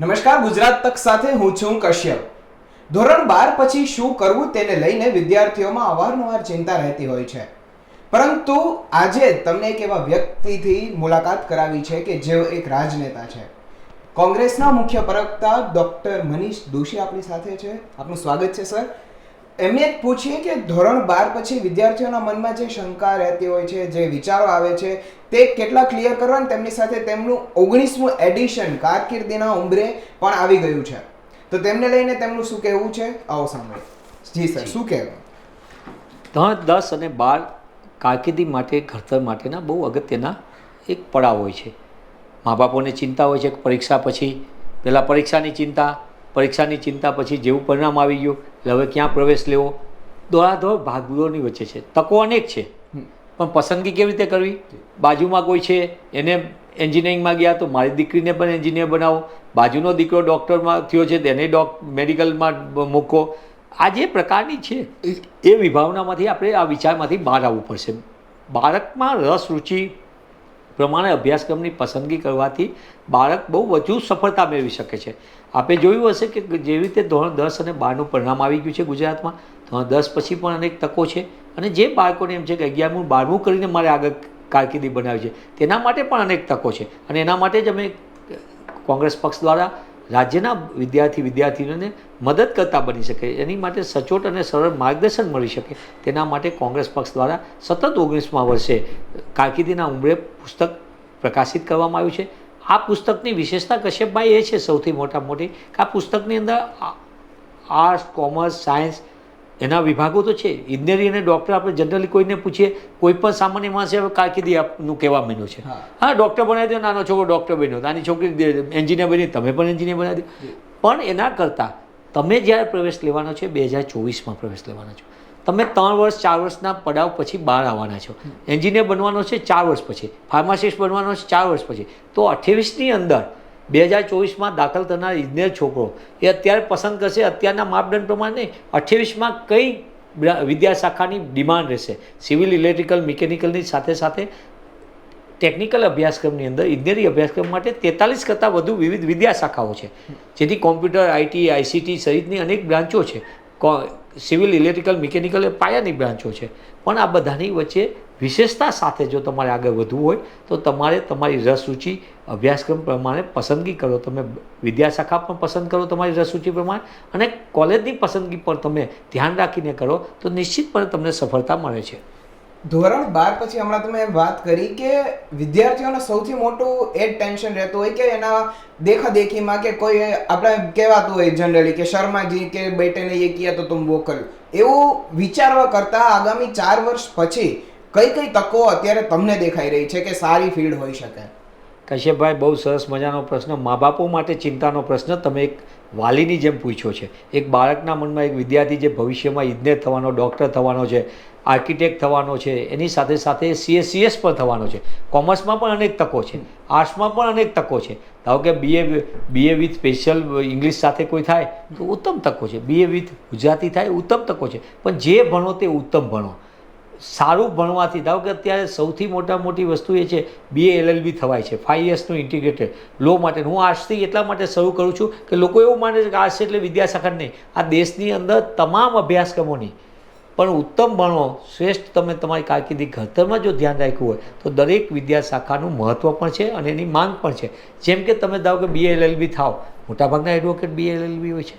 નમસ્કાર, ગુજરાત તક સાથે હું છું કશ્યપ. ધોરણ બાર પછી શું કરવું તેને લઈને વિદ્યાર્થીઓમાં અવારનવાર ચિંતા રહેતી હોય છે. પરંતુ આજે તમને એક એવા વ્યક્તિથી મુલાકાત કરાવી છે કે જેઓ એક રાજનેતા છે. કોંગ્રેસના મુખ્ય પ્રવક્તા ડોક્ટર મનીષ દોશી આપણી સાથે છે. આપનું સ્વાગત છે, સર. એમને એક પૂછીએ કે ધોરણ બાર પછી વિદ્યાર્થીઓના મનમાં જે શંકા રહેતી હોય છે જે વિચારો આવે છે તે કેટલા ક્લિયર કરવા તેમની સાથે તેમનું ઓગણીસમું એડિશન કારકિર્દીના ઉંબરે પણ આવી ગયું છે. તો તેમને લઈને તેમનું શું કહેવું છે? આવો સાંભળો. જી સર શું કહેવું? ત્રણ દસ અને બાર કારકિર્દી માટે ઘડતર માટેના બહુ અગત્યના એક પડાવ હોય છે. મા બાપોને ચિંતા હોય છે કે પરીક્ષા પછી પહેલાં પરીક્ષાની ચિંતા પરીક્ષાની ચિંતા પછી જેવું પરિણામ આવી ગયું એટલે હવે ક્યાં પ્રવેશ લેવો? દોડાદોડ ભાગદોડની વચ્ચે છે. તકો અનેક છે. પણ પસંદગી કેવી રીતે કરવી? બાજુમાં કોઈ છે એને એન્જિનિયરિંગમાં ગયા તો મારી દીકરીને પણ એન્જિનિયર બનાવો. બાજુનો દીકરો ડૉક્ટરમાં થયો છે તેને ડોક મેડિકલમાં મૂકો. આ જે પ્રકારની છે એ- એ વિભાવનામાંથી આપણે આ વિચારમાંથી બહાર આવવું પડશે. બાળકમાં રસ રુચિ પ્રમાણે અભ્યાસક્રમની પસંદગી કરવાથી બાળક બહુ વધુ સફળતા મેળવી શકે છે. આપણે જોયું હશે કે જેવી રીતે ધોરણ દસ અને બારનું પરિણામ આવી ગયું છે ગુજરાતમાં, ધોરણ દસ પછી પણ અનેક તકો છે અને જે બાળકોને એમ છે કે અગિયારમું, બારમું કરીને મારે આગળ કારકિર્દી બનાવી છે, તેના માટે પણ અનેક તકો છે. અને એના માટે જ અમે કોંગ્રેસ પક્ષ દ્વારા રાજ્યના વિદ્યાર્થી વિદ્યાર્થીઓને મદદ કરતા બની શકે, એની માટે સચોટ અને સરળ માર્ગદર્શન મળી શકે. તેના માટે કોંગ્રેસ પક્ષ દ્વારા સતત ઓગણીસમાં વર્ષે કારકિર્દીના ઉમરે પુસ્તક પ્રકાશિત કરવામાં આવ્યું છે. આ પુસ્તકની વિશેષતા કશ્યપભાઈ એ છે સૌથી મોટા મોટી, કે આ પુસ્તકની અંદર આર્ટ્સ, કોમર્સ, સાયન્સ એના વિભાગો તો છે. ઇજનેરી અને ડૉક્ટર આપણે જનરલી કોઈને પૂછીએ કોઈ પણ સામાન્ય માણસે હવે કારકિર્દી આપનું કહેવા માંડ્યું છે. હા. ડૉક્ટર બનાવી દો નાનો છોકરો ડૉક્ટર બન્યો નાની છોકરી એન્જિનિયર બની તમે પણ એન્જિનિયર બનાવી દો. પણ એના કરતાં તમે જ્યારે પ્રવેશ લેવાનો છે બે હજાર ચોવીસમાં પ્રવેશ લેવાનો છો. તમે ત્રણ વર્ષ ચાર વર્ષના પડાવ પછી બહાર આવવાના છો. એન્જિનિયર બનવાનો છે ચાર વર્ષ પછી. ફાર્માસિસ્ટ બનવાનો છે ચાર વર્ષ પછી. તો અઠ્યાવીસની અંદર બે હજાર ચોવીસમાં દાખલ થનાર ઇજનેર છોકરો, એ અત્યારે પસંદ કરશે. અત્યારના માપદંડ પ્રમાણે અઠ્યાવીસમાં કઈ વિદ્યાશાખાની ડિમાન્ડ રહેશે? સિવિલ, ઇલેક્ટ્રિકલ, મિકેનિકલની સાથે સાથે ટેકનિકલ અભ્યાસક્રમની અંદર ઇજનેરી અભ્યાસક્રમ માટે તેતાલીસ કરતાં વધુ વિવિધ વિદ્યાશાખાઓ છે. જેથી કોમ્પ્યુટર આઈટી આઈસીટી સહિતની અનેક બ્રાન્ચો છે. સિવિલ, ઇલેક્ટ્રિકલ, મિકેનિકલ એ પાયાની બ્રાન્ચો છે. પણ આ બધાની વચ્ચે વિશેષતા સાથે જો તમારે આગળ વધવું હોય, તો તમારે તમારી રસરૂચિ અભ્યાસક્રમ પ્રમાણે પસંદગી કરો. તમે વિદ્યાશાખા પણ પસંદ કરો તમારી રસરૂચિ પ્રમાણે અને કોલેજની પસંદગી પણ તમે ધ્યાન રાખીને કરો, તો નિશ્ચિતપણે તમને સફળતા મળે છે. ધોરણ બાર પછી હમણાં તમે વાત કરી કે વિદ્યાર્થીઓને સૌથી મોટું એ ટેન્શન રહેતું હોય કે એના દેખાદેખીમાં કે કોઈ આપણે કહેવાતું હોય જનરલી કે શર્માજી કે બેટેને એ કિયા તો તમે વો કર્યું. એવું વિચારવા કરતાં આગામી ચાર વર્ષ પછી કઈ કઈ તકો અત્યારે તમને દેખાઈ રહી છે કે સારી ફિલ્ડ હોઈ શકે? કશ્યપભાઈ, બહુ સરસ મજાનો પ્રશ્ન. મા બાપો માટે ચિંતાનો પ્રશ્ન તમે એક વાલીની જેમ પૂછ્યો છે. એક બાળકના મનમાં એક વિદ્યાર્થી જે ભવિષ્યમાં ઇજનેર થવાનો, ડૉક્ટર થવાનો છે, આર્કિટેક્ટ થવાનો છે, એની સાથે સાથે સીએસસીએસ સીએસ પણ થવાનો છે. કોમર્સમાં પણ અનેક તકો છે. આર્ટ્સમાં પણ અનેક તકો છે. ધારો કે BA BA with special English સાથે કોઈ થાય તો ઉત્તમ તકો છે. બીએ વિથ ગુજરાતી થાય ઉત્તમ તકો છે. પણ જે ભણો તે ઉત્તમ ભણો. સારું ભણવાથી, ધારો કે અત્યારે સૌથી મોટા મોટી વસ્તુ એ છે બીએ એલએલબી થવાય છે ફાઇવ યર્સનું ઇન્ટિગ્રેટેડ લો માટે હું આર્ટ્સથી એટલા માટે શરૂ કરું છું કે લોકો એવું માને છે કે આર્ટ્સ એટલે વિદ્યાશાખા નહીં. આ દેશની અંદર તમામ અભ્યાસક્રમોની, પણ ઉત્તમ ભણો, શ્રેષ્ઠ તમે તમારી કારકિર્દી ઘડતરમાં જો ધ્યાન રાખ્યું હોય, તો દરેક વિદ્યાશાખાનું મહત્ત્વ પણ છે અને એની માંગ પણ છે. જેમ કે તમે ધારો કે બીએ બી થાવ મોટાભાગના એડવોકેટ બીએ બી હોય છે.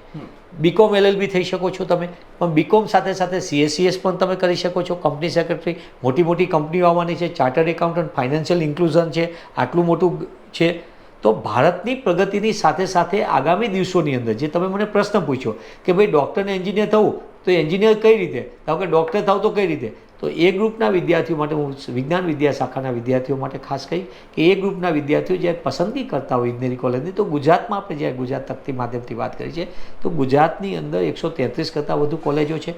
બીકોમ એલએલબી થઈ શકો છો તમે. પણ બીકોમ સાથે સાથે સીએસસીએસ પણ તમે કરી શકો છો. કંપની સેક્રેટરી મોટી મોટી કંપનીઓ આવવાની છે. ચાર્ટર્ડ એકાઉન્ટન્ટ ફાઇનાન્શિયલ ઇન્ક્લુઝન છે. આટલું મોટું છે. તો ભારતની પ્રગતિની સાથે સાથે આગામી દિવસોની અંદર જે તમે મને પ્રશ્ન પૂછ્યો કે ભાઈ ડૉક્ટરને એન્જિનિયર થવું તો એન્જિનિયર કઈ રીતે? ધારો કે ડૉક્ટર થાવ તો કઈ રીતે? તો એ ગ્રુપના વિદ્યાર્થીઓ માટે હું વિજ્ઞાન વિદ્યા શાખાના વિદ્યાર્થીઓ માટે ખાસ કહી કે એ ગ્રુપના વિદ્યાર્થીઓ જ્યારે પસંદગી કરતા હોય ઇજનેરી કોલેજની, તો ગુજરાતમાં આપણે જ્યારે ગુજરાત તકતી માધ્યમથી વાત કરી છે, તો ગુજરાતની અંદર એકસો તેત્રીસ કરતાં વધુ કોલેજો છે.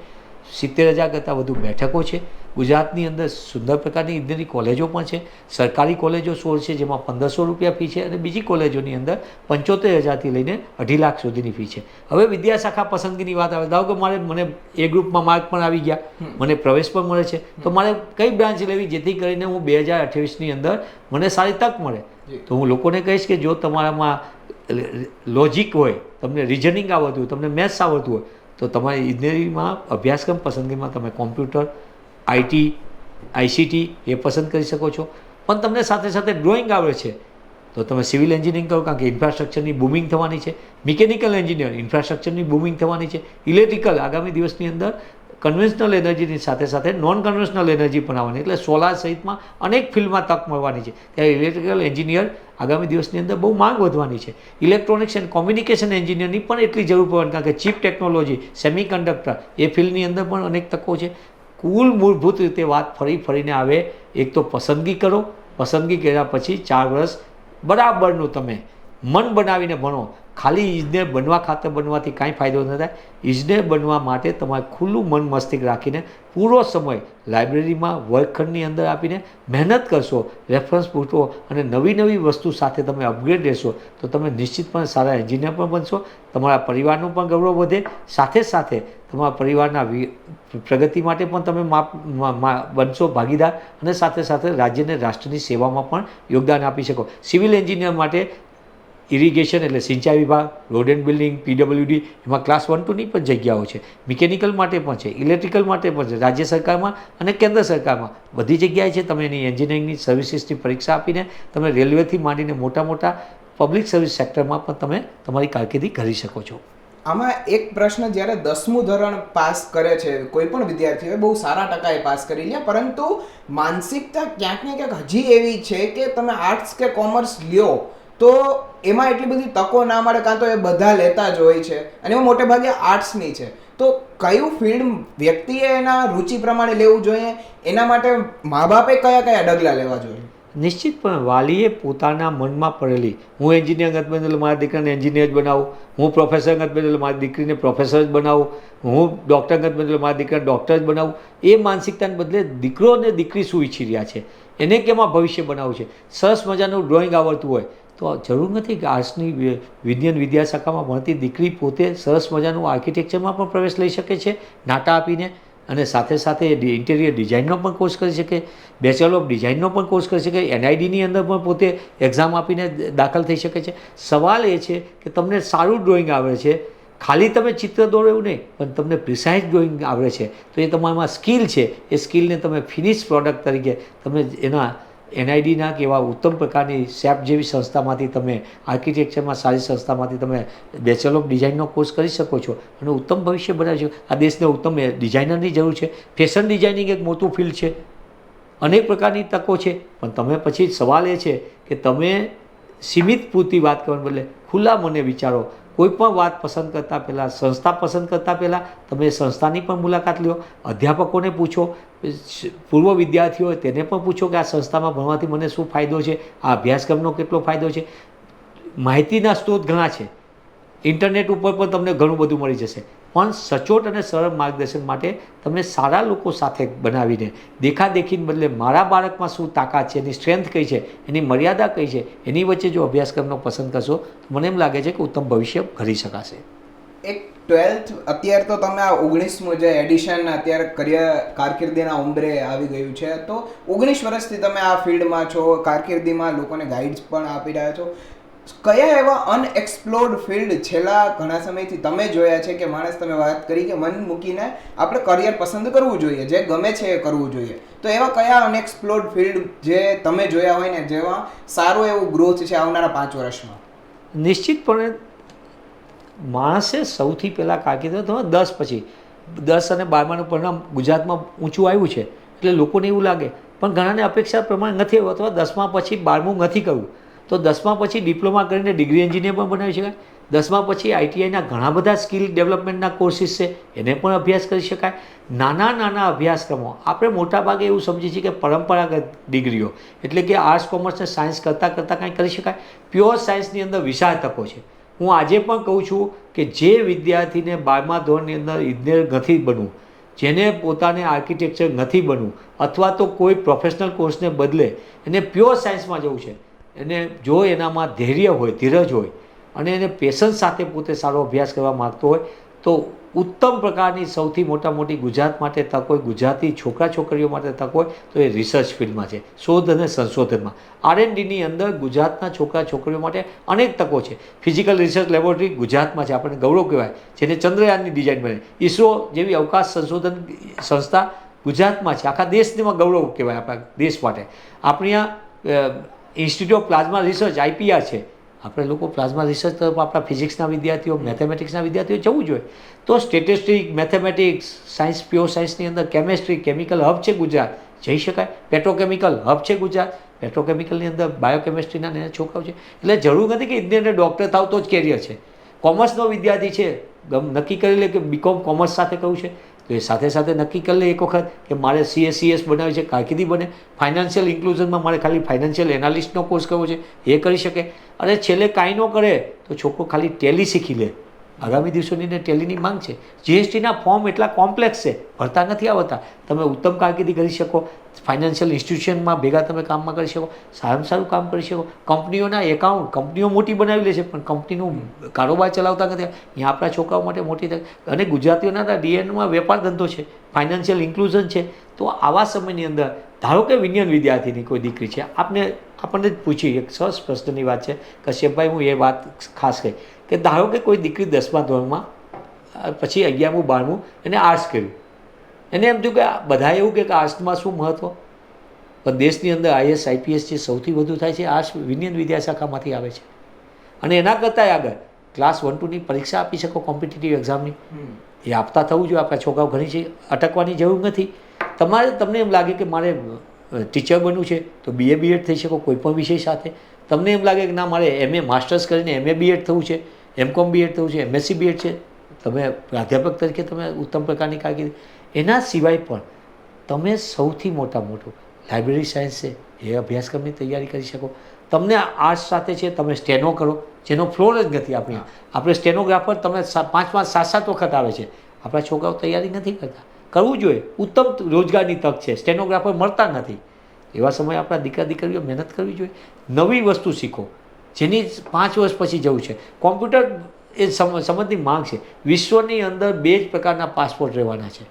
સિત્તેર હજાર કરતાં વધુ બેઠકો છે. ગુજરાતની અંદર સુંદર પ્રકારની ઇજનેરી કોલેજો પણ છે. સરકારી કોલેજો સોળ છે જેમાં પંદરસો રૂપિયા ફી છે અને બીજી કોલેજોની અંદર પંચોતેર હજારથી લઈને અઢી લાખ સુધીની ફી છે. હવે વિદ્યાશાખા પસંદગીની વાત આવે ધારો કે મારે મને એ ગ્રુપમાં માર્ક પણ આવી ગયા મને પ્રવેશ પણ મળે છે. તો મારે કઈ બ્રાન્ચ લેવી જેથી કરીને હું બે હજાર અઠ્યાવીસની અંદર મને સારી તક મળે? તો હું લોકોને કહીશ કે જો તમારામાં લોજિક હોય તમને રિઝનિંગ આવડતું હોય તમને મેથ્સ આવડતું હોય તો તમારી ઇજનેરીમાં, અભ્યાસક્રમ પસંદગીમાં તમે કોમ્પ્યુટર આઈટી આઈસીટી એ પસંદ કરી શકો છો. પણ તમને સાથે સાથે ડ્રોઈંગ આવડે છે. તો તમે સિવિલ એન્જિનિયરિંગ કરો કારણ કે ઇન્ફ્રાસ્ટ્રક્ચરની બૂમિંગ થવાની છે. મિકેનિકલ એન્જિનિયર, ઇન્ફ્રાસ્ટ્રક્ચરની બૂમિંગ થવાની છે. ઇલેક્ટ્રિકલ, આગામી દિવસની અંદર કન્વેન્શનલ એનર્જીની સાથે સાથે નોન કન્વેન્શનલ એનર્જી પણ આવવાની. એટલે સોલાર સહિતમાં અનેક ફિલ્ડમાં તક મળવાની છે. ત્યારે ઇલેક્ટ્રિકલ એન્જિનિયર આગામી દિવસની અંદર બહુ માંગ વધવાની છે. ઇલેક્ટ્રોનિક્સ એન્ડ કોમ્યુનિકેશન એન્જિનિયરની પણ એટલી જરૂર પડવાની, કારણ કે ચીપ ટેકનોલોજી સેમી કન્ડક્ટર એ ફિલ્ડની અંદર પણ અનેક તકો છે. કુલ મૂળભૂત રીતે વાત ફરી ફરીને આવે, એક તો પસંદગી કરો. પસંદગી કર્યા પછી ચાર વર્ષ બરાબરનું તમે મન બનાવીને ભણો. ખાલી ઇજનેર બનવા ખાતર બનવાથી કાંઈ ફાયદો ન થાય. ઇજનેર બનવા માટે તમારે ખુલ્લું મન મસ્તિક રાખીને પૂરો સમય લાઇબ્રેરીમાં વર્ગખંડની અંદર આપીને મહેનત કરશો, રેફરન્સ પૂછો અને નવી નવી વસ્તુ સાથે તમે અપગ્રેડ રહેશો તો તમે નિશ્ચિતપણે સારા એન્જિનિયર પણ બનશો, તમારા પરિવારનું પણ ગૌરવ વધે. સાથે સાથે તમારા પરિવારના પ્રગતિ માટે પણ તમે માપ બનશો ભાગીદાર અને સાથે સાથે રાજ્યને રાષ્ટ્રની સેવામાં પણ યોગદાન આપી શકો. સિવિલ એન્જિનિયર માટે ઇરિગેશન એટલે સિંચાઈ વિભાગ રોડ એન્ડ બિલ્ડિંગ પીડબ્લ્યુડી એમાં ક્લાસ વન ટુની પણ જગ્યાઓ છે. મિકેનિકલ માટે પણ છે ઇલેક્ટ્રિકલ માટે પણ છે, રાજ્ય સરકારમાં અને કેન્દ્ર સરકારમાં. બધી જગ્યાએ છે, તમે એની એન્જિનિયરિંગની સર્વિસીસની પરીક્ષા આપીને તમે રેલવેથી માંડીને મોટા મોટા પબ્લિક સર્વિસ સેક્ટરમાં પણ તમે તમારી કારકિર્દી કરી શકો છો. આમાં એક પ્રશ્ન જ્યારે દસમું ધોરણ પાસ કરે છે, કોઈ પણ વિદ્યાર્થીઓ બહુ સારા ટકાએ પાસ કરી લે, પરંતુ માનસિકતા ક્યાંક ને ક્યાંક હજી એવી છે કે તમે આર્ટ્સ કે કોમર્સ લ્યો, તો એમાં એટલી બધી તકો ના મળે, કાં તો એ બધા લેતા જ હોય છે. અને એમાં મોટે ભાગે આર્ટ્સની છે. તો કયું ફિલ્ડ વ્યક્તિએ એના રુચિ પ્રમાણે લેવું જોઈએ? એના માટે મા બાપે કયા કયા ડગલા લેવા જોઈએ? નિશ્ચિતપણે વાલીએ પોતાના મનમાં પડેલી, હું એન્જિનિયર ગત બનેલો, મારા દીકરાને એન્જિનિયર જ બનાવું. હું પ્રોફેસર ગત બનેલો, મારી દીકરીને પ્રોફેસર જ બનાવું. હું ડૉક્ટર ગત બનેલું, મારા દીકરાને ડૉક્ટર જ બનાવું. એ માનસિકતાને બદલે દીકરો અને દીકરી શું ઈચ્છી રહ્યા છે? એને કેમાં ભવિષ્ય બનાવવું છે? સરસ મજાનું ડ્રોઈંગ આવડતું હોય. તો જરૂર નથી કે આર્ટ્સની વિજ્ઞાન વિદ્યાશાખામાં ભણતી દીકરી પોતે સરસ મજાનું આર્કિટેક્ચરમાં પણ પ્રવેશ લઈ શકે છે, નાટા આપીને અને સાથે સાથે ઇન્ટેરિયર ડિઝાઇનનો પણ કોર્સ કરી શકે, બેચલર ઓફ ડિઝાઇનનો પણ કોર્સ કરી શકે, એનઆઈડીની અંદર પણ પોતે એક્ઝામ આપીને દાખલ થઈ શકે છે. સવાલ એ છે કે તમને સારું ડ્રોઈંગ આવડે છે, ખાલી તમે ચિત્ર દોરો એવું નહીં, પણ તમને પ્રિસાઇઝ ડ્રોઈંગ આવડે છે, તો એ તમારામાં સ્કિલ છે, એ સ્કિલને તમે ફિનિશ પ્રોડક્ટ તરીકે તમે એના એનઆઈડીના કે એવા ઉત્તમ પ્રકારની સેપ જેવી સંસ્થામાંથી તમે આર્કિટેક્ચરમાં સારી સંસ્થામાંથી તમે બેચલર ઓફ ડિઝાઇનનો કોર્સ કરી શકો છો. અને ઉત્તમ ભવિષ્ય બનાવી શકો. આ દેશને ઉત્તમ ડિઝાઇનરની જરૂર છે. ફેશન ડિઝાઇનિંગ એક મોટું ફિલ્ડ છે. અનેક પ્રકારની તકો છે. પણ તમે પછી સવાલ એ છે કે તમે સીમિત પૂરતી વાત કરવાને બદલે ખુલ્લા મને વિચારો. કોઈ પણ વાત પસંદ કરતાં પહેલાં, સંસ્થા પસંદ કરતાં પહેલાં તમે સંસ્થાની પણ મુલાકાત લ્યો, અધ્યાપકોને પૂછો, પૂર્વ વિદ્યાર્થીઓ તેને પણ પૂછો કે આ સંસ્થામાં ભણવાથી મને શું ફાયદો છે, આ અભ્યાસક્રમનો કેટલો ફાયદો છે. માહિતીના સ્ત્રોત ઘણા છે. ઇન્ટરનેટ ઉપર પણ તમને ઘણું બધું મળી જશે. પણ સચોટ અને સરળ માર્ગદર્શન માટે તમે સારા લોકો સાથે બનાવીને, દેખાદેખીને બદલે મારા બાળકમાં શું તાકાત છે, એની સ્ટ્રેન્થ કઈ છે, એની મર્યાદા કઈ છે, એની વચ્ચે જો અભ્યાસક્રમનો પસંદ કરશો, તો મને એમ લાગે છે કે ઉત્તમ ભવિષ્ય ઘડી શકાશે. એક ટ્વેલ્થ, અત્યારે તો તમે આ ઓગણીસમું જે એડિશન, અત્યારે કરિયર કારકિર્દીના ઉંબરે આવી ગયું છે, તો ઓગણીસ વર્ષથી તમે આ ફિલ્ડમાં છો, કારકિર્દીમાં લોકોને ગાઈડ્સ પણ આપી રહ્યા છો. કયા એવા અનએક્સપ્લોર્ડ ફિલ્ડ છેલ્લા ઘણા સમયથી તમે જોયા છે કે માણસ તમે વાત કરી કે મન મૂકીને આપણે કરિયર પસંદ કરવું જોઈએ, જે ગમે છે એ કરવું જોઈએ. તો એવા કયા અનએક્સપ્લોર્ડ ફિલ્ડ જે તમે જોયા હોય ને જેમાં સારું એવું ગ્રોથ છે આવનારા પાંચ વર્ષમાં? નિશ્ચિતપણે માણસે સૌથી પહેલાં કાકી તમે દસ પછી. દસ અને બારમાનું પરિણામ ગુજરાતમાં ઊંચું આવ્યું છે. એટલે લોકોને એવું લાગે. પણ ઘણાને અપેક્ષા પ્રમાણે નથી આવ્યું અથવા દસમા પછી બારમું નથી કરવું તો દસમા પછી ડિપ્લોમા કરીને ડિગ્રી એન્જિનિયર પણ બનાવી શકાય. દસમા પછી આઈટીઆઈના ઘણા બધા સ્કિલ ડેવલપમેન્ટના કોર્સિસ છે, એને પણ અભ્યાસ કરી શકાય. નાના નાના અભ્યાસક્રમો, આપણે મોટાભાગે એવું સમજીએ છીએ કે પરંપરાગત ડિગ્રીઓ, એટલે કે આર્ટ્સ કોમર્સ અને સાયન્સ કરતાં કરતાં કાંઈ કરી શકાય. પ્યોર સાયન્સની અંદર વિશાળ તકો છે. હું આજે પણ કહું છું કે જે વિદ્યાર્થીને બારમા ધોરણની અંદર ઇજનેર નથી બનવું, જેને પોતાને આર્કિટેક્ચર નથી બનવું, અથવા તો કોઈ પ્રોફેશનલ કોર્સને બદલે એને પ્યોર સાયન્સમાં જવું છે એને જો એનામાં ધૈર્ય હોય, ધીરજ હોય અને એને પેશન્સ સાથે પોતે સારો અભ્યાસ કરવા માગતો હોય, તો ઉત્તમ પ્રકારની સૌથી મોટા મોટી ગુજરાત માટે તક હોય, ગુજરાતી છોકરા છોકરીઓ માટે તક હોય, તો એ રિસર્ચ ફિલ્ડમાં છે, શોધ અને સંશોધનમાં. આર એન ડીની અંદર ગુજરાતના છોકરા છોકરીઓ માટે અનેક તકો છે. ફિઝિકલ રિસર્ચ લેબોરેટરી ગુજરાતમાં છે, આપણને ગૌરવ કહેવાય, જેને ચંદ્રયાનની ડિઝાઇન બને. ઈસરો જેવી અવકાશ સંશોધન સંસ્થા ગુજરાતમાં છે, આખા દેશમાં ગૌરવ કહેવાય આપણા દેશ માટે. આપણી આ institute of plasma research IPR છે. આપણે લોકો પ્લાઝમા રિસર્ચ તરફ આપણા ફિઝિક્સના વિદ્યાર્થીઓ મેથેમેટિક્સના વિદ્યાર્થીઓ જવું જોઈએ. તો સ્ટેટિસ્ટિક મેથેમેટિક્સ સાયન્સ પ્યોર સાયન્સની અંદર કેમેસ્ટ્રી કેમિકલ હબ છે ગુજરાત. જઈ શકાય. પેટ્રોકેમિકલ હબ છે ગુજરાત. પેટ્રોકેમિકલની અંદર બાયોકેમિસ્ટ્રીના નાના છોકરાઓ છે. એટલે જરૂર નથી કે ઇન્ડિયન ડૉક્ટર થાવ તો જ કેરિયર છે. કોમર્સનો વિદ્યાર્થી છે. ગમ નક્કી કરી લે કે બીકોમ કોમર્સ સાથે કરવું છે. તો એ સાથે સાથે નક્કી કરી લે એક વખત કે મારે સીએસસીએસ બનાવી છે, કારકિર્દી બને. ફાઇનાન્શિયલ ઇન્ક્લુઝનમાં મારે ખાલી ફાઇનાન્શિયલ એનાલિસ્ટનો કોર્સ કરવો છે, એ કરી શકે. અને છેલ્લે કાંઈ ન કરે, તો છોકરો ખાલી ટેલી શીખી લે. આગામી દિવસોની ને ટેલીની માંગ છે. જીએસટીના ફોર્મ એટલા કોમ્પ્લેક્સ છે. ભરતા નથી આવતા. તમે ઉત્તમ કારકિર્દી કરી શકો. ફાઇનાન્શિયલ ઇન્સ્ટિટ્યુશનમાં ભેગા તમે કામમાં કરી શકો. સારામાં સારું કામ કરી શકો. કંપનીઓના એકાઉન્ટ કંપનીઓ મોટી બનાવી લે છે, પણ કંપનીનું કારોબાર ચલાવતા નથી. અહીંયા આપણા છોકરાઓ માટે મોટી થાય. અને ગુજરાતીઓના ડીએનમાં વેપાર ધંધો છે. ફાઇનાન્શિયલ ઇન્ક્લુઝન છે. તો આવા સમયની અંદર, ધારો કે વિજ્ઞાન વિદ્યાર્થીની કોઈ દીકરી છે, આપને, આપણને જ પૂછી એક સરસ પ્રશ્નની વાત છે. કશ્યપભાઈ, હું એ વાત ખાસ કહી. કે ધારો કે કોઈ દીકરી દસમા ધોરણમાં પછી અગિયારમું બારમું એને આર્ટ્સ કર્યું. એને એમ થયું કે આ બધાએ એવું કે આર્ટ્સમાં શું મહત્ત્વ પણ દેશની અંદર આઈએસ આઈપીએસ જે સૌથી વધુ થાય છે આર્ટ્સ વિજ્ઞાન વિદ્યાશાખામાંથી આવે છે. અને એના કરતાંય આગળ ક્લાસ વન ટુની પરીક્ષા આપી શકો કોમ્પિટિટિવ એક્ઝામની એ આપતા થવું જોઈએ આપણા છોકરાઓ ઘણી છે અટકવાની જરૂર નથી. તમારે તમને એમ લાગે કે મારે ટીચર બનવું છે તો બીએ બીએડ થઈ શકો કોઈ પણ વિષય સાથે. તમને એમ લાગે કે ના મારે એમએ માસ્ટર્સ કરીને એમએ બીએડ થવું છે એમકોમ બીએડ થવું છે એમએસસી બીએડ છે તમે પ્રાધ્યાપક તરીકે તમે ઉત્તમ પ્રકારની કારકિર્દી એના સિવાય પણ તમે સૌથી મોટા મોટું લાઇબ્રેરી સાયન્સ છે એ અભ્યાસક્રમની તૈયારી કરી શકો. તમને આર્ટ્સ સાથે છે તમે સ્ટેનો કરો જેનો ફ્લોર જ નથી આપણે. આપણે સ્ટેનોગ્રાફર તમે સા- પાંચ પાંચ સાત સાત વખત આવે છે. આપણા છોકરાઓ તૈયારી નથી કરતા. કરવું જોઈએ. ઉત્તમ રોજગારની તક છે. સ્ટેનોગ્રાફર મળતા નથી. એવા સમયે આપણા દીકરા દીકરીઓ મહેનત કરવી જોઈએ. નવી વસ્તુ શીખો. જેની પાંચ વર્ષ પછી જવું છે. કોમ્પ્યુટર એ સમજની માંગ છે. વિશ્વની અંદર બે જ પ્રકારના પાસપોર્ટ રહેવાના છે.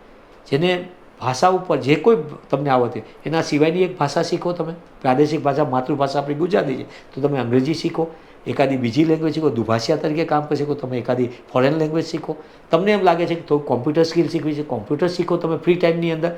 જેને ભાષા ઉપર જે કોઈ તમને આવડતી એના સિવાયની એક ભાષા શીખો તમે. પ્રાદેશિક ભાષા, માતૃભાષા આપણી ગુજરાતી છે. તો તમે અંગ્રેજી શીખો, એકાદી બીજી લેંગ્વેજ શીખો, દુભાષિયા તરીકે કામ કરી શકો, તમે એકાદી ફોરેન લેંગ્વેજ શીખો. તમને એમ લાગે છે કે તો કોમ્પ્યુટર સ્કિલ શીખવી છે. કોમ્પ્યુટર શીખો તમે ફ્રી ટાઈમની અંદર.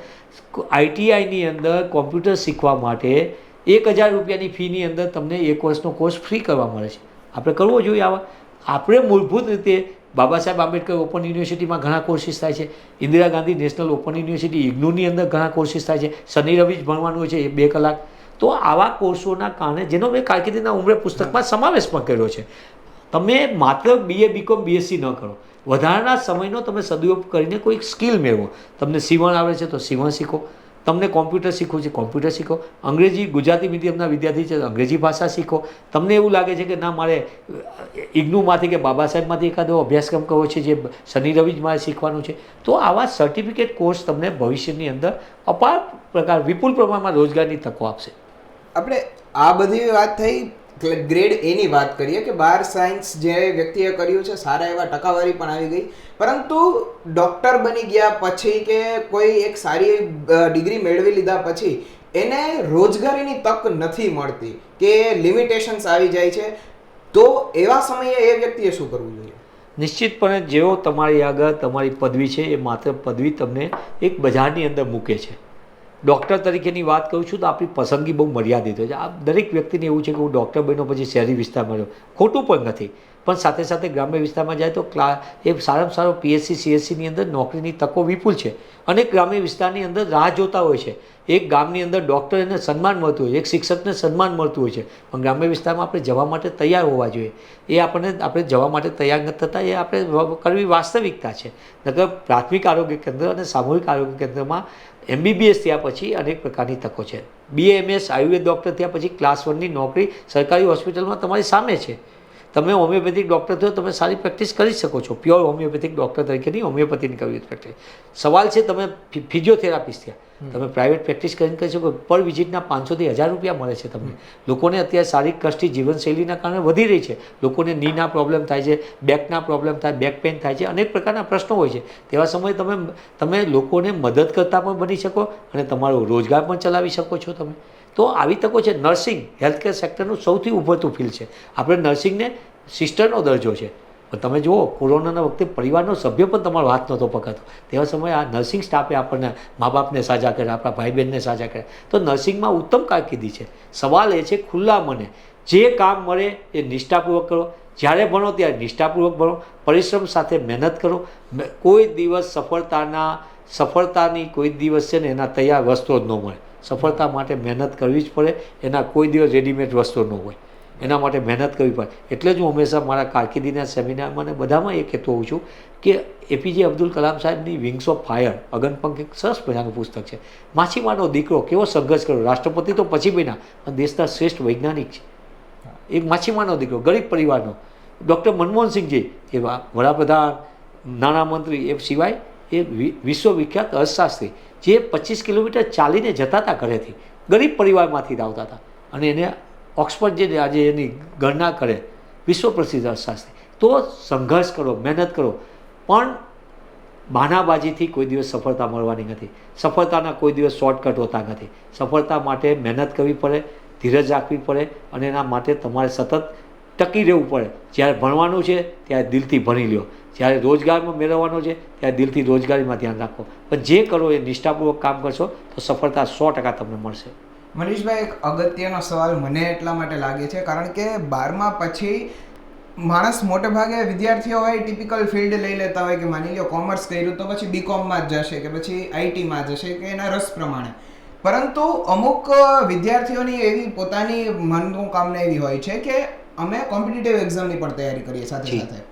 આઈટીઆઈની અંદર કોમ્પ્યુટર શીખવા માટે એક હજાર રૂપિયાની ફીની અંદર તમને એક વર્ષનો કોર્સ ફ્રી કરવા મળે છે. આપણે કરવો જોઈએ આવા. આપણે મૂળભૂત રીતે બાબા સાહેબ આંબેડકર ઓપન યુનિવર્સિટીમાં ઘણા કોર્સિસ થાય છે. Indira Gandhi national open university ઇગ્નુની અંદર ઘણા કોર્સિસ થાય છે. શનિ રવિ જ ભણવાનું હોય છે એ બે કલાક. તો આવા કોર્સોના કારણે, જેનો મેં કારકિર્દીના ઉમરે પુસ્તકમાં સમાવેશ પણ કર્યો છે. તમે માત્ર બીએ બીકોમ બીએસસી ન કરો. વધારાના સમયનો તમે સદુપયોગ કરીને કોઈક સ્કિલ મેળવો. તમને સીવણ આવડે છે તો સીવણ શીખો. તમને કોમ્પ્યુટર શીખવું છે, કોમ્પ્યુટર શીખો. અંગ્રેજી, ગુજરાતી મીડિયમના વિદ્યાર્થી છે, અંગ્રેજી ભાષા શીખો. તમને એવું લાગે છે કે ના, મારે ઇગ્નુમાંથી કે બાબા સાહેબમાંથી એકાદો અભ્યાસક્રમ કરવો છે, જે શનિ રવિ જ મારે શીખવાનું છે, તો આવા સર્ટિફિકેટ કોર્સ તમને ભવિષ્યની અંદર અપાર પ્રકાર, વિપુલ પ્રમાણમાં રોજગારની તકો આપશે. આપણે આ બધી વાત થઈ ગ્રેડ એની વાત કરીએ કે બાર સાયન્સ જે વ્યક્તિએ કર્યું છે, સારા એવા ટકાવારી પણ આવી ગઈ. પરંતુ ડૉક્ટર બની ગયા પછી કે કોઈ એક સારી ડિગ્રી મેળવી લીધા પછી એને રોજગારીની તક નથી મળતી કે લિમિટેશન્સ આવી જાય છે. તો એવા સમયે એ વ્યક્તિએ શું કરવું જોઈએ? નિશ્ચિતપણે જેઓ તમારી આગળ તમારી પદવી છે, એ માત્ર પદવી તમને એક બજારની અંદર મૂકે છે. ડૉક્ટર તરીકેની વાત કરું છું તો આપણી પસંદગી બહુ મર્યાદિત હોય છે. આ દરેક વ્યક્તિને એવું છે કે હું ડૉક્ટર બન્યો પછી શહેરી વિસ્તારમાં રહ્યો. ખોટું પણ નથી. પણ સાથે સાથે ગ્રામ્ય વિસ્તારમાં જાય તો ક્લા એ સારામાં સારો પીએસસી સીએસસીની અંદર નોકરીની તકો વિપુલ છે. અને ગ્રામ્ય વિસ્તારની અંદર રાહ જોતા હોય છે. એક ગામની અંદર ડૉક્ટરને સન્માન મળતું હોય એક શિક્ષકને સન્માન મળતું હોય છે. પણ ગ્રામ્ય વિસ્તારમાં આપણે જવા માટે તૈયાર હોવા જોઈએ. એ આપણને આપણે જવા માટે તૈયાર નથી થતા. એ આપણે કરવી વાસ્તવિકતા છે. નકર પ્રાથમિક આરોગ્ય કેન્દ્ર અને સામૂહિક આરોગ્ય કેન્દ્રમાં એમબીબીએસ થયા પછી અનેક પ્રકારની તકો છે. બીએમએસ આયુર્વેદ ડૉક્ટર થયા પછી ક્લાસ વનની નોકરી સરકારી હોસ્પિટલમાં તમારી સામે છે. તમે હોમિયોપેથિક ડૉક્ટર થયો તમે સારી પ્રેક્ટિસ કરી શકો છો. પ્યોર હોમિયોપેથિક ડૉક્ટર તરીકે નહીં હોમિયોપેથીની કરવી પ્રેક્ટિસ સવાલ છે તમે ફિઝિયોથેરાપિસ્ટ થયા. તમે પ્રાઇવેટ પ્રેક્ટિસ કરીને કરી શકો પર વિઝિટના પાંચસોથી હજાર રૂપિયા મળે છે તમને. લોકોને અત્યારે શારીરિક કષ્ટી જીવનશૈલીના કારણે વધી રહી છે. લોકોને નીના પ્રોબ્લેમ થાય છે બેકના પ્રોબ્લેમ થાય બેક પેઇન થાય છે અનેક પ્રકારના પ્રશ્નો હોય છે. તેવા સમયે તમે તમે લોકોને મદદ કરતા પણ બની શકો અને તમારો રોજગાર પણ ચલાવી શકો છો તમે. તો આવી તકો છે. નર્સિંગ હેલ્થકેર સેક્ટરનું સૌથી ઉભરતું ફિલ્ડ છે. આપણે નર્સિંગને સિસ્ટરનો દરજ્જો છે. પણ તમે જુઓ, કોરોનાના વખતે પરિવારનો સભ્ય પણ તમારો હાથ નહોતો પકડતો. તેવા સમયે આ નર્સિંગ સ્ટાફે આપણને મા બાપને સાજા કર્યા, આપણા ભાઈ બહેનને સાજા કર્યા. તો નર્સિંગમાં ઉત્તમ કારકિર્દી છે. સવાલ એ છે, ખુલ્લા મને જે કામ મળે એ નિષ્ઠાપૂર્વક કરો. જ્યારે ભણો ત્યારે નિષ્ઠાપૂર્વક ભણો. પરિશ્રમ સાથે મહેનત કરો. કોઈ દિવસ સફળતાના, સફળતાની કોઈ દિવસ છે ને એના તૈયાર વસ્ત્રો જ ન મળે. સફળતા માટે મહેનત કરવી જ પડે. એના કોઈ દિવસ રેડીમેડ વસ્તુ ન હોય. એના માટે મહેનત કરવી પડે. એટલે જ હું હંમેશા મારા કારકિર્દીના સેમિનારમાં અને બધામાં એ કહેતો હોઉં છું કે એપીજે અબ્દુલ કલામ સાહેબની વિંગ્સ ઓફ ફાયર અગનપંખ એક સરસ મજાનું પુસ્તક છે. માછીમારનો દીકરો કેવો સંઘર્ષ કર્યો? રાષ્ટ્રપતિ તો પછી બન્યા, પણ દેશના શ્રેષ્ઠ વૈજ્ઞાનિક છે. એક માછીમારનો દીકરો, ગરીબ પરિવારનો. ડૉક્ટર મનમોહનસિંહજી એવા વડાપ્રધાન, નાણામંત્રી એ સિવાય એ વિશ્વવિખ્યાત અર્થશાસ્ત્રી. જે પચીસ કિલોમીટર ચાલીને જતા હતા ઘરેથી, ગરીબ પરિવારમાંથી આવતા હતા. અને એને ઓક્સફર્ડ જે આજે એની ગણના કરે, વિશ્વ પ્રસિદ્ધ અર્થશાસ્ત્રી. તો સંઘર્ષ કરો, મહેનત કરો, પણ બાનાબાજીથી કોઈ દિવસ સફળતા મળવાની નથી. સફળતાના કોઈ દિવસ શોર્ટકટ હોતા નથી. સફળતા માટે મહેનત કરવી પડે, ધીરજ રાખવી પડે અને એના માટે તમારે સતત ટકી રહેવું પડે. જ્યારે ભણવાનું છે, ત્યારે દિલથી ભણી લ્યો. જ્યારે રોજગારમાં મેળવવાનો છે, ત્યારે દિલથી રોજગારીમાં ધ્યાન રાખો. પણ જે કરો એ નિષ્ઠાપૂર્વક કામ કરશો, તો સફળતા સો ટકા તમને મળશે. મનીષભાઈ, એક અગત્યનો સવાલ મને એટલા માટે લાગે છે, કારણ કે બારમા પછી માણસ મોટે ભાગે વિદ્યાર્થીઓ હોય ટિપિકલ ફિલ્ડ લઈ લેતા હોય કે માની લો કોમર્સ કર્યું, તો પછી બીકોમમાં જ જશે કે પછી આઈટીમાં જશે કે એના રસ પ્રમાણે. પરંતુ અમુક વિદ્યાર્થીઓની એવી પોતાની મનોકામના એવી હોય છે કે અમે કોમ્પિટિટિવ એક્ઝામની પણ તૈયારી કરીએ સાથે. સાથે.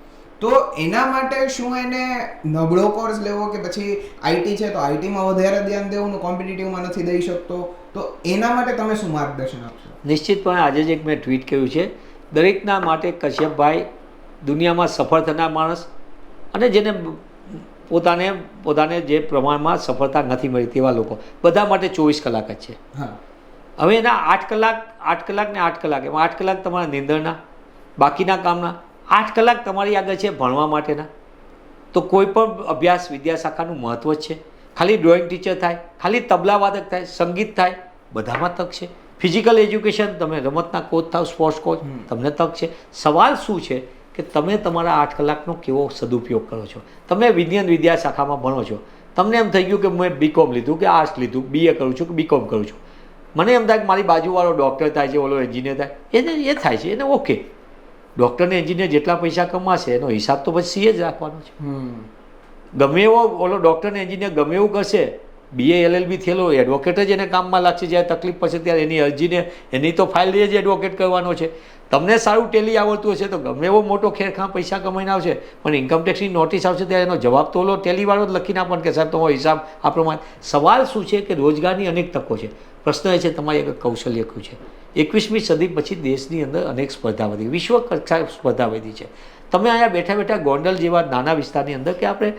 તો એના માટે શું એને નબળો કોર્સ લેવો કે પછી આઈટી છે તો આઈટીમાં વધારે ધ્યાન દેવું ને કોમ્પિટિટિવમાં નથી દઈ શકતો? તો એના માટે તમે શું માર્ગદર્શન આપશો? નિશ્ચિતપણે આજે જ એક મેં ટ્વીટ કર્યું છે દરેકના માટે કશ્યપભાઈ દુનિયામાં સફળ થનાર માણસ અને જેને પોતાને પોતાને જે પ્રમાણમાં સફળતા નથી મળી તેવા લોકો. બધા માટે ચોવીસ કલાક જ છે. હા. હવે એના આઠ કલાક આઠ કલાક ને આઠ કલાક એમાં આઠ કલાક તમારા નીંદણના બાકીના કામના આઠ કલાક તમારી આગળ છે ભણવા માટેના. તો કોઈ પણ અભ્યાસ વિદ્યાશાખાનું મહત્ત્વ જ છે. ખાલી ડ્રોઈંગ ટીચર થાય ખાલી તબલા વાદક થાય સંગીત થાય બધામાં તક છે. ફિઝિકલ એજ્યુકેશન તમે રમતના કોચ થાવ સ્પોર્ટ્સ કોચ તમને તક છે. સવાલ શું છે કે તમે તમારા આઠ કલાકનો કેવો સદુપયોગ કરો છો? તમે વિજ્ઞાન વિદ્યા શાખામાં ભણો છો. તમને એમ થઈ ગયું કે મેં બીકોમ લીધું કે આર્ટ્સ લીધું બીએ કરું છું કે બીકોમ કરું છું. મને એમ થાય કે મારી બાજુવાળો ડૉક્ટર થાય છે ઓલો એન્જિનિયર થાય એને એ થાય છે એને ઓકે ડૉક્ટરને એન્જિનિયર જેટલા પૈસા કમાશે એનો હિસાબ તો પછી સીએ જ રાખવાનો છે. હમ. ગમે એવો ઓલો ડૉક્ટરને એન્જિનિયર ગમે એવું કરશે બીએ એલએલબી થયેલો એડવોકેટ જ એને કામમાં લાગશે જ્યારે તકલીફ પડશે ત્યારે એની અરજીને એની તો ફાઇલ જ એડવોકેટ કરવાનો છે. તમને સારું ટેલી આવડતું હશે તો ગમે એવો મોટો ખેરખા પૈસા કમાઈને આવશે પણ ઇન્કમટેક્સની નોટિસ આવશે ત્યારે એનો જવાબ તો ઓલો ટેલીવાળો જ લખીને આપણને કે સાહેબ તમારો હિસાબ આ પ્રમાણે. સવાલ શું છે કે રોજગારની અનેક તકો છે. પ્રશ્ન એ છે તમારી આગળ કૌશલ્ય કયું છે? એકવીસમી સદી પછી દેશની અંદર અનેક સ્પર્ધા વધી વિશ્વ કક્ષા સ્પર્ધા વધી છે. તમે અહીંયા બેઠા બેઠા ગોંડલ જેવા નાના વિસ્તારની અંદર કે આપણે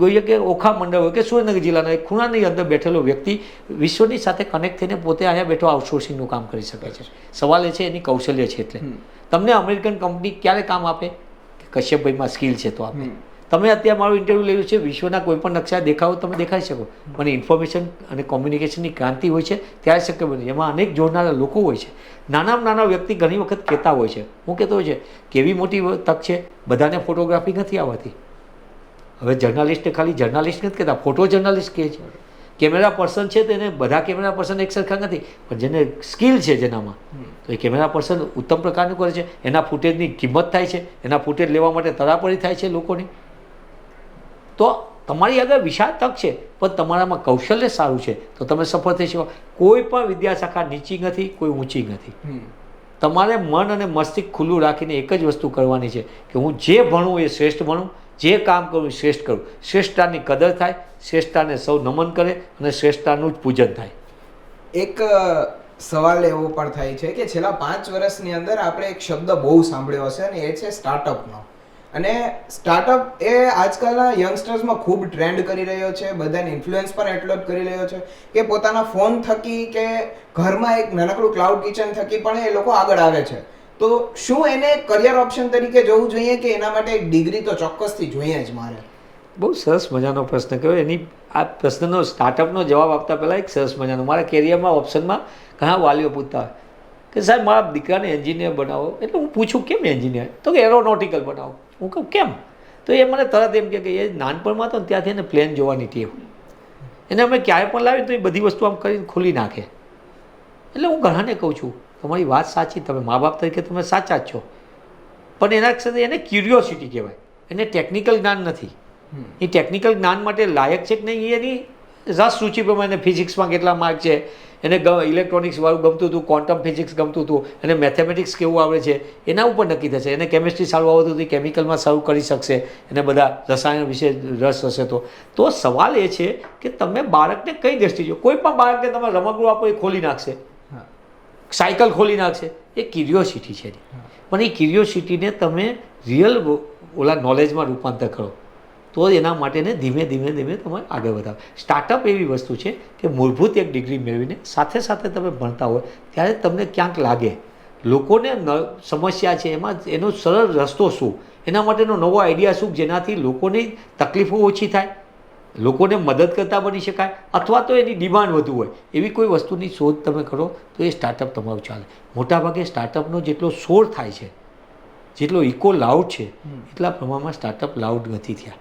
જોઈએ કે ઓખા મંડળ હોય કે સુરેન્દ્રનગર જિલ્લાના એક ખૂણાની અંદર બેઠેલો વ્યક્તિ વિશ્વની સાથે કનેક્ટ થઈને પોતે અહીંયા બેઠો આઉટસોર્સિંગનું કામ કરી શકે છે. સવાલ એ છે એની કૌશલ્ય છે એટલે. તમને અમેરિકન કંપની ક્યારે કામ આપે? કશ્યપભાઈમાં સ્કિલ છે તો આપે. તમે અત્યારે મારું ઇન્ટરવ્યૂ લેવું છે, વિશ્વના કોઈ પણ નકશા દેખાવો તમે દેખાઈ શકો. પણ ઇન્ફોર્મેશન અને કોમ્યુનિકેશનની ક્રાંતિ હોય છે, ત્યારે શક્ય બને એમાં અનેક જોડનારા લોકો હોય છે. નાનામાં નાના વ્યક્તિ ઘણી વખત કહેતા હોય છે. હું કહેતો હોય છે, કેવી મોટી તક છે? બધાને ફોટોગ્રાફી નથી આવતી હવે જર્નાલિસ્ટ ખાલી જર્નાલિસ્ટ નથી કહેતા ફોટો જર્નાલિસ્ટ કહે છે. કેમેરા પર્સન છે તેને બધા કેમેરા પર્સન એક સરખા નથી, પણ જેને સ્કિલ છે જેનામાં, તો એ કેમેરા પર્સન ઉત્તમ પ્રકારનું કરે છે. એના ફૂટેજની કિંમત થાય છે. એના ફૂટેજ લેવા માટે તરાપરી થાય છે લોકોની. તો તમારી આગળ વિશાળ તક છે પણ તમારામાં કૌશલ્ય સારું છે. તો તમે સફળ થઈ શકો. કોઈ પણ વિદ્યાશાખા નીચી નથી કોઈ ઊંચી નથી. તમારે મન અને મસ્તિષ્ક ખુલ્લું રાખીને એક જ વસ્તુ કરવાની છે કે હું જે ભણું એ શ્રેષ્ઠ ભણું જે કામ કરું એ શ્રેષ્ઠ કરું. શ્રેષ્ઠતાની કદર થાય શ્રેષ્ઠતાને સૌ નમન કરે અને શ્રેષ્ઠતાનું જ પૂજન થાય. એક સવાલ એવો પણ થાય છે કે છેલ્લા પાંચ વર્ષની અંદર આપણે એક શબ્દ બહુ સાંભળ્યો હશે અને એ છે સ્ટાર્ટઅપનો અને સ્ટાર્ટઅપ એ આજકાલના યંગસ્ટર્સમાં ખૂબ ટ્રેન્ડ કરી રહ્યો છે. બધાને ઇન્ફ્લુઅન્સ પણ એટલો જ કરી રહ્યો છે કે પોતાના ફોન થકી કે ઘરમાં એક નાનકડું ક્લાઉડ કિચન થકી પણ એ લોકો આગળ આવે છે. તો શું એને કરિયર ઓપ્શન તરીકે જોવું જોઈએ કે એના માટે એક ડિગ્રી તો ચોક્કસથી જોઈએ જ મારે? બહુ સરસ મજાનો પ્રશ્ન કહ્યો એની આ પ્રશ્નનો સ્ટાર્ટઅપનો જવાબ આપતા પહેલાં એક સરસ મજાનો. મારા કેરિયરમાં ઓપ્શનમાં ઘણા વાલીઓ પૂછતા કે સાહેબ, મારા દીકરાને એન્જિનિયર બનાવો. એટલે હું પૂછું, કેમ એન્જિનિયર તો કે એરોનોટિકલ બનાવો. હું કહું કેમ? તો એ મને તરત એમ કે એ નાનપણમાં હતો ને ત્યાંથી એને પ્લેન જોવાની ટેવ. એને અમે ક્યારે પણ લાવીએ તો એ બધી વસ્તુ આમ કરીને ખોલી નાખે. એટલે હું ઘણાને કહું છું તમારી વાત સાચી તમે મા બાપ તરીકે તમે સાચા જ છો. પણ એના સાથે એને ક્યુરિયોસિટી કહેવાય. એને ટેકનિકલ જ્ઞાન નથી. એ ટેકનિકલ જ્ઞાન માટે લાયક છે કે નહીં એની રસ સૂચિ પ્રમાણે ફિઝિક્સમાં કેટલા માર્ક છે એને ઇલેક્ટ્રોનિક્સ વાળું ગમતું હતું ક્વોન્ટમ ફિઝિક્સ ગમતું હતું એને મેથેમેટિક્સ કેવું આવડે છે એના ઉપર નક્કી થશે. એને કેમિસ્ટ્રી સારું આવડતું હતું કેમિકલમાં સારું કરી શકશે એને બધા રસાયણ વિશે રસ હશે તો. તો સવાલ એ છે કે તમે બાળકને કઈ દ્રષ્ટિ જો કોઈ પણ બાળકને તમે રમકડું આપો એ ખોલી નાખશે. સાયકલ ખોલી નાખશે. એ ક્યુરિયોસિટી છે. પણ એ ક્યુરિયોસિટીને તમે રિયલ ઓલા નોલેજમાં રૂપાંતર કરો. તો એના માટેને ધીમે ધીમે ધીમે તમે આગળ વધારો સ્ટાર્ટઅપ એવી વસ્તુ છે કે મૂળભૂત એક ડિગ્રી મેળવીને સાથે સાથે તમે ભણતા હોય ત્યારે તમને ક્યાંક લાગે. લોકોને ન સમસ્યા છે એમાં એનો સરળ રસ્તો શું? એના માટેનો નવો આઈડિયા શું? જેનાથી લોકોની તકલીફો ઓછી થાય લોકોને મદદ કરતા બની શકાય અથવા તો એની ડિમાન્ડ વધુ હોય. એવી કોઈ વસ્તુની શોધ તમે કરો તો એ સ્ટાર્ટઅપ તમારું ચાલે. મોટાભાગે સ્ટાર્ટઅપનો જેટલો શોર થાય છે જેટલો ઇકો લાઉડ છે એટલા પ્રમાણમાં સ્ટાર્ટઅપ લાઉડ નથી થયા.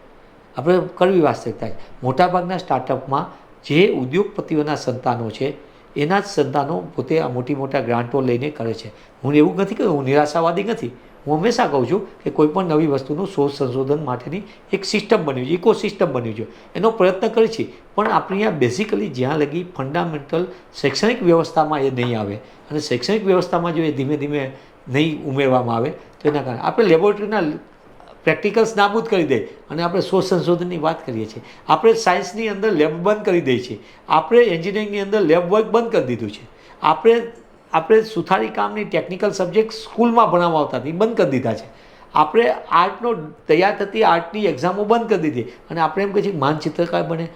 આપણે કરવી વાસ્તવિકતા છે મોટાભાગના સ્ટાર્ટઅપમાં જે ઉદ્યોગપતિઓના સંતાનો છે, એના જ સંતાનો પોતે આ મોટી મોટા ગ્રાન્ટો લઈને કરે છે. હું એવું નથી કે હું નિરાશાવાદી નથી. હું હંમેશા કહું છું કે કોઈ પણ નવી વસ્તુનું શોધ સંશોધન માટેની એક સિસ્ટમ બન્યું છે ઇકો સિસ્ટમ બન્યું જોઈએ. એનો પ્રયત્ન કરીએ છીએ, પણ આપણે અહીંયા બેઝિકલી જ્યાં લગી ફંડામેન્ટલ શૈક્ષણિક વ્યવસ્થામાં એ નહીં આવે અને શૈક્ષણિક વ્યવસ્થામાં જો એ ધીમે ધીમે નહીં ઉમેરવામાં આવે, તો એના કારણે. આપણે લેબોરેટરીના પ્રેક્ટિકલ્સ નાબૂદ કરી દે અને આપણે શોધ સંશોધનની વાત કરીએ છીએ. આપણે સાયન્સની અંદર લેબ બંધ કરી દઈએ છીએ આપણે એન્જિનિયરિંગની અંદર લેબ વર્ક બંધ કરી દીધું છે. આપણે આપણે સુથારી કામની ટેકનિકલ સબ્જેક્ટ સ્કૂલમાં ભણાવવા આવતા એ બંધ કરી દીધા છે. આપણે આર્ટનો તૈયાર થતી આર્ટની એક્ઝામો બંધ કરી દીધી. અને આપણે એમ કહીએ છીએ કે માનચિત્રકાર બને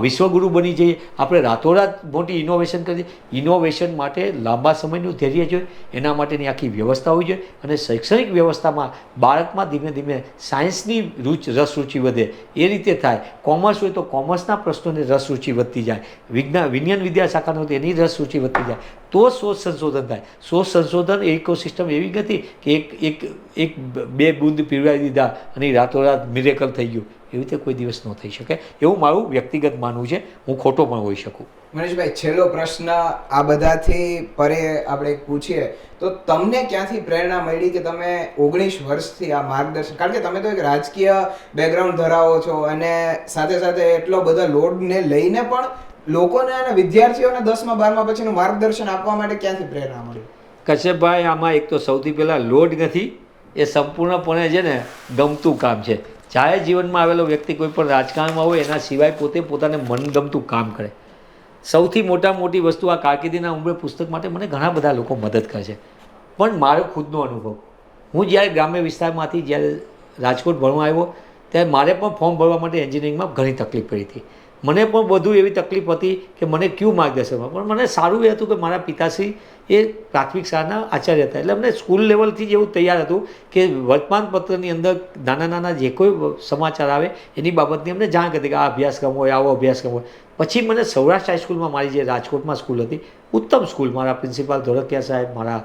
વિશ્વગુરુ બની જઈએ. આપણે રાતોરાત મોટી ઇનોવેશન કરી દઈએ ઇનોવેશન માટે લાંબા સમયનું ધૈર્ય જોઈએ. એના માટેની આખી વ્યવસ્થા હોવી જોઈએ. અને શૈક્ષણિક વ્યવસ્થામાં બાળકમાં ધીમે ધીમે સાયન્સની રૂચ, રસ રુચિ વધે. એ રીતે થાય. કોમર્સ હોય તો કોમર્સના પ્રશ્નોની રસ રુચિ વધતી જાય. વિજ્ઞાન વિજ્ઞાન વિદ્યા શાખાનો એની રસ રુચિ વધતી જાય. તો શોધ સંશોધન થાય. શોધ સંશોધન ઇકોસિસ્ટમ એવી નથી કે એક એક એક બે બુંદ પીવડાવી દીધા અને રાતોરાત મિરેકલ થઈ ગયું. એવી રીતે કોઈ દિવસ ન થઈ શકે. એવું મારું વ્યક્તિગત માનવું છે. હું ખોટો પણ હોઈ શકું. મનીષભાઈ, છેલ્લો પ્રશ્ન આ બધાથી પરે આપણે પૂછીએ. તો તમને ક્યાંથી પ્રેરણા મળી કે તમે ઓગણીસ વર્ષથી આ માર્ગદર્શન? કારણ કે તમે તો એક રાજકીય બેકગ્રાઉન્ડ ધરાવો છો અને સાથે સાથે એટલો બધા લોડને લઈને પણ લોકોને અને વિદ્યાર્થીઓને દસમા, બારમા પછીનું માર્ગદર્શન આપવા માટે ક્યાંથી પ્રેરણા મળી? કશ્યપભાઈ, આમાં એક તો સૌથી પહેલાં લોડ નથી, એ સંપૂર્ણપણે છે ને ગમતું કામ છે. જાહેર જીવનમાં આવેલો વ્યક્તિ કોઈ પણ રાજકારણમાં હોય, એના સિવાય પોતે પોતાને મનગમતું કામ કરે. સૌથી મોટા મોટી વસ્તુ આ કારકિર્દીના ઉંમરે પુસ્તક માટે મને ઘણા બધા લોકો મદદ કરે છે. પણ મારો ખુદનો અનુભવ. હું જ્યારે ગ્રામ્ય વિસ્તારમાંથી જ્યારે રાજકોટ ભણવા આવ્યો, ત્યારે મારે પણ ફોર્મ ભરવા માટે એન્જિનિયરિંગમાં ઘણી તકલીફ પડી હતી. મને પણ બધું એવી તકલીફ હતી કે મને કયું માર્ગદર્શન પણ મને સારું એ હતું કે મારા પિતાશ્રી એ પ્રાથમિક શાળાના આચાર્ય હતા. એટલે અમને સ્કૂલ લેવલથી જ એવું તૈયાર હતું કે વર્તમાનપત્રની અંદર નાના નાના જે કોઈ સમાચાર આવે એની બાબતની અમને જાણ કરતી કે આ અભ્યાસક્રમ હોય, આવો અભ્યાસક્રમ હોય. પછી મને સૌરાષ્ટ્ર હાઈસ્કૂલમાં મારી જે રાજકોટમાં સ્કૂલ હતી, ઉત્તમ સ્કૂલ. મારા પ્રિન્સિપાલ ધોળકિયા સાહેબ, મારા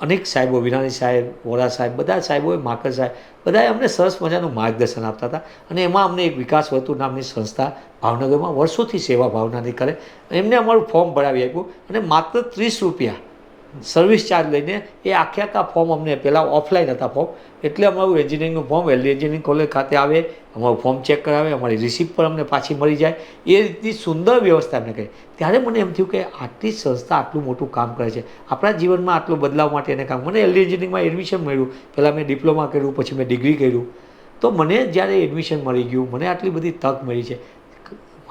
અનેક સાહેબો, વિરાણી સાહેબ, વોરા સાહેબ, બધા સાહેબોએ માકર સાહેબ, બધાએ અમને સરસ મજાનું માર્ગદર્શન આપતા હતા અને એમાં અમને એક વિકાસ વર્તુ નામની સંસ્થા ભાવનગરમાં વર્ષોથી સેવા ભાવનાની કરે એમને અમારું ફોર્મ ભરાવી આપ્યું અને માત્ર ત્રીસ રૂપિયા સર્વિસ ચાર્જ લઈને એ આખે આખા ફોર્મ અમને પહેલાં ઓફલાઈન હતા ફોર્મ એટલે અમારું એન્જિનિયરિંગનું ફોર્મ એલડી એન્જિનિયરિંગ કોલેજ ખાતે આવે, અમારું ફોર્મ ચેક કરાવે, અમારી રિસિપ્ટ પણ અમને પાછી મળી જાય. એ રીતની સુંદર વ્યવસ્થા એમને કરી. ત્યારે મને એમ થયું કે આટલી સંસ્થા આટલું મોટું કામ કરે છે. આપણા જીવનમાં આટલો બદલાવ માટે એને કામ. મને એલડી એન્જિનિયરિંગમાં એડમિશન મળ્યું. પહેલાં મેં ડિપ્લોમા કર્યું, પછી મેં ડિગ્રી કર્યું. તો મને જ્યારે એડમિશન મળી ગયું, મને આટલી બધી તક મળી છે.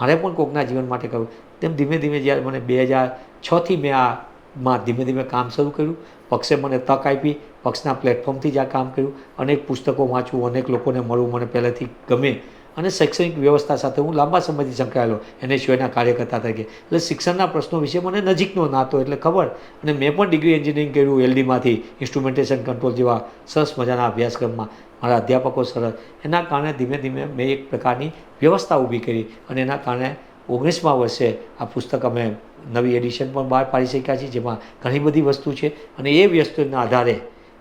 મારે પણ કોકના જીવન માટે કહ્યું તેમ ધીમે ધીમે જ્યારે મને બે હજાર છથી મેં આ માં ધીમે ધીમે કામ શરૂ કર્યું. પક્ષે મને તક આપી, પક્ષના પ્લેટફોર્મથી જ આ કામ કર્યું. અનેક પુસ્તકો વાંચવું અનેક લોકોને મળવું મને પહેલેથી ગમે. અને શૈક્ષણિક વ્યવસ્થા સાથે હું લાંબા સમયથી સંકળાયેલો, એને સિવાયના કાર્યકર્તા તરીકે. એટલે શિક્ષણના પ્રશ્નો વિશે મને નજીકનો નાતો, એટલે ખબર. અને મેં પણ ડિગ્રી એન્જિનિયરિંગ કર્યું એલડીમાંથી ઇન્સ્ટ્રુમેન્ટેશન કંટ્રોલ જેવા સરસ મજાના અભ્યાસક્રમમાં. મારા અધ્યાપકો સરસ. એના કારણે ધીમે ધીમે મેં એક પ્રકારની વ્યવસ્થા ઊભી કરી. અને એના કારણે ઓગણીસમા વર્ષે આ પુસ્તક અમે નવી એડિશન પણ બહાર પાડી શક્યા છીએ જેમાં ઘણી બધી વસ્તુ છે અને એ વસ્તુના આધારે,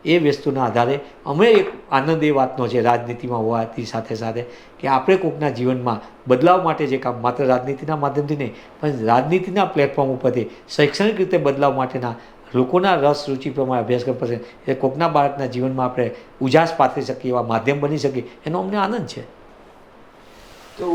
એ વસ્તુના આધારે અમે એક આનંદ એ વાતનો છે રાજનીતિમાં હોવાથી સાથે સાથે કે આપણે કોકના જીવનમાં બદલાવ માટે જે કામ માત્ર રાજનીતિના માધ્યમથી નહીં, પણ રાજનીતિના પ્લેટફોર્મ ઉપરથી શૈક્ષણિક રીતે બદલાવ માટેના લોકોના રસ, રુચિ પ્રમાણે અભ્યાસક્રમ પર એ કોકના બાળકના જીવનમાં આપણે ઉજાસ પાથરી શકીએ, એવા માધ્યમ બની શકીએ, એનો અમને આનંદ છે. તો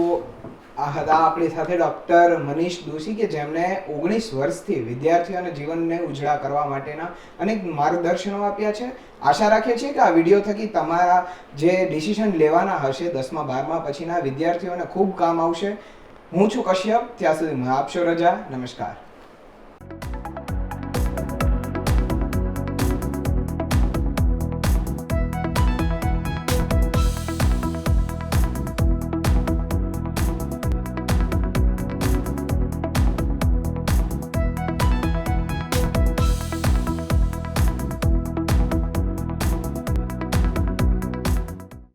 આ હતા આપણી સાથે ડૉક્ટર મનીષ દોશી કે જેમણે ઓગણીસ વર્ષથી વિદ્યાર્થીઓના જીવનને ઉજળા કરવા માટેના અનેક માર્ગદર્શનો આપ્યા છે. આશા રાખીએ છીએ કે આ વીડિયો થકી તમારા જે ડિસિઝન લેવાના હશે દસમા, બારમા પછીના વિદ્યાર્થીઓને ખૂબ કામ આવશે. હું છું કશ્યપ, ત્યાં સુધી આપશો રજા. નમસ્કાર.